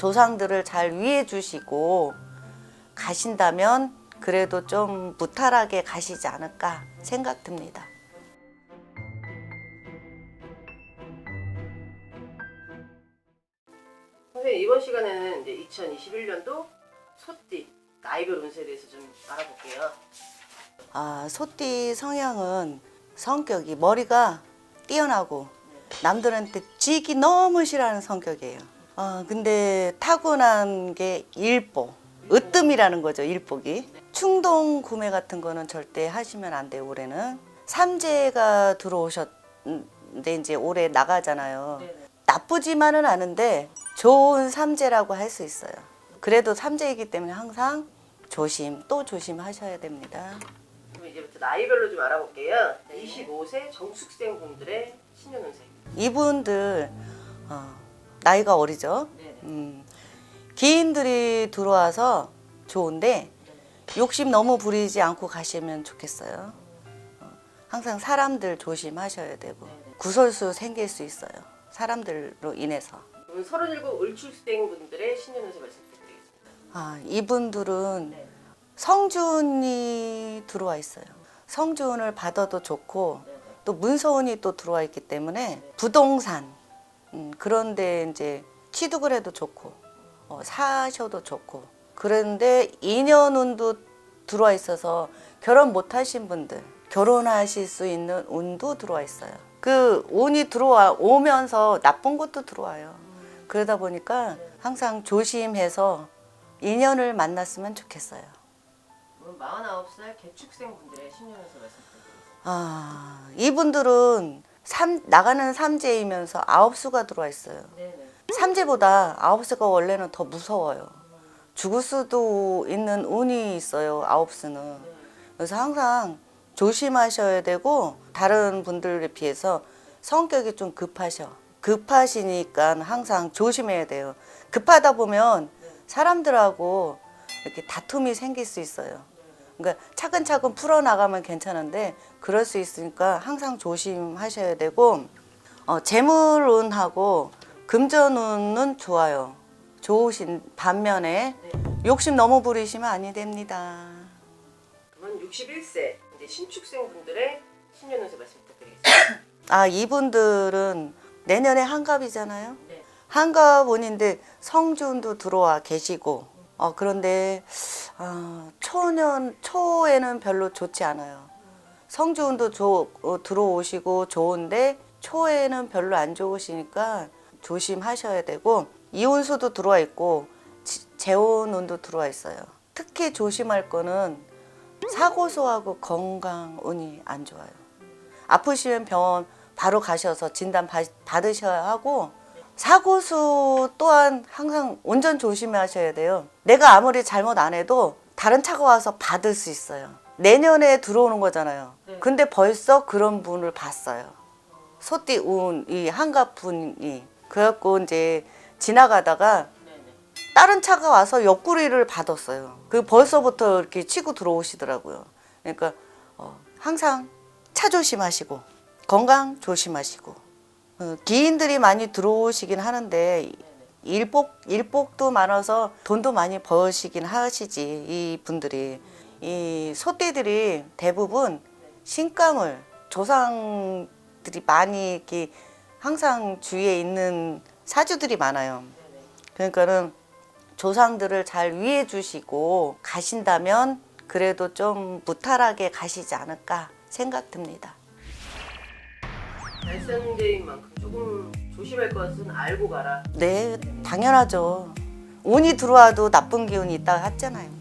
조상들을 잘 위해 주시고 가신다면 그래도 좀 무탈하게 가시지 않을까 생각 듭니다. 선생님 이번 시간에는 이제 2021년도 소띠 나이별 운세에 대해서 좀 알아볼게요. 아, 소띠 성향은 성격이 머리가 뛰어나고 남들한테 쥐기 너무 싫어하는 성격이에요. 아, 근데 타고난 게 일복, 으뜸이라는 거죠, 일복이. 충동 구매 같은 거는 절대 하시면 안 돼요, 올해는. 삼재가 들어오셨는데 이제 올해 나가잖아요. 나쁘지만은 않은데 좋은 삼재라고 할 수 있어요. 그래도 삼재이기 때문에 항상 조심, 또 조심하셔야 됩니다. 그럼 이제부터 나이별로 좀 알아볼게요. 25세 정숙생 분들의 신년 운세. 이분들 어, 나이가 어리죠. 음, 기인들이 들어와서 좋은데 욕심 너무 부리지 않고 가시면 좋겠어요. 어, 항상 사람들 조심하셔야 되고 구설수 생길 수 있어요. 사람들로 인해서. 그럼 37 을출생 분들의 신년 운세 말씀 부탁드리겠습니다. 아, 이분들은 성준이 들어와 있어요. 성준을 받아도 좋고 또 문서운이 또 들어와 있기 때문에 부동산 음, 그런데 이제 취득을 해도 좋고 어, 사셔도 좋고 그런데 인연운도 들어와 있어서 결혼 못 하신 분들 결혼하실 수 있는 운도 들어와 있어요. 그 운이 들어와 오면서 나쁜 것도 들어와요. 그러다 보니까 항상 조심해서 인연을 만났으면 좋겠어요. 그럼 49살 개축생 분들의 신년 운세 말씀 부탁드리겠습니다. 아, 이분들은 삼, 나가는 삼재이면서 아홉 수가 들어와 있어요. 네네. 삼재보다 아홉 수가 원래는 더 무서워요. 죽을 수도 있는 운이 있어요. 아홉 수는. 그래서 항상 조심하셔야 되고 다른 분들에 비해서 성격이 좀 급하셔. 급하시니까 항상 조심해야 돼요. 급하다 보면 사람들하고 이렇게 다툼이 생길 수 있어요. 그러니까 차근차근 풀어나가면 괜찮은데 그럴 수 있으니까 항상 조심하셔야 되고 어, 재물운하고 금전운은 좋아요. 좋으신 반면에 욕심 너무 부리시면 아니 됩니다. 그러면 61세 이제 신축생 분들의 신년 운세 말씀 부탁드리겠습니다. 아 이분들은 내년에 한갑이잖아요. 네. 한갑운인데 성준도 들어와 계시고 어, 그런데 아, 초년 초에는 별로 좋지 않아요. 성준도 조, 어, 들어오시고 좋은데 초에는 별로 안 좋으시니까 조심하셔야 되고 이혼수도 들어와 있고 지- 재혼운도 들어와 있어요. 특히 조심할 거는 사고소하고 건강 운이 안 좋아요. 아프시면 병원 바로 가셔서 진단 받- 받으셔야 하고 사고수 또한 항상 운전 조심하셔야 돼요. 내가 아무리 잘못 안 해도 다른 차가 와서 받을 수 있어요. 내년에 들어오는 거잖아요. 근데 벌써 그런 분을 봤어요. 소띠 운, 이 한갑 분이. 그래갖고 이제 지나가다가. 다른 차가 와서 옆구리를 받았어요. 그 벌써부터 이렇게 치고 들어오시더라고요. 그러니까 어, 항상 차 조심하시고 건강 조심하시고 어, 기인들이 많이 들어오시긴 하는데 일복 일복도 많아서 돈도 많이 버시긴 하시지 이 분들이 이 소띠들이 대부분 신감을 조상들이 많이 이렇게 항상 주위에 있는 사주들이 많아요. 그러니까는 조상들을 잘 위해 주시고 가신다면 그래도 좀 무탈하게 가시지 않을까 생각 듭니다. 발산제인 만큼 조금 조심할 것은 알고 가라. 네, 당연하죠. 운이 들어와도 나쁜 기운이 있다 했잖아요.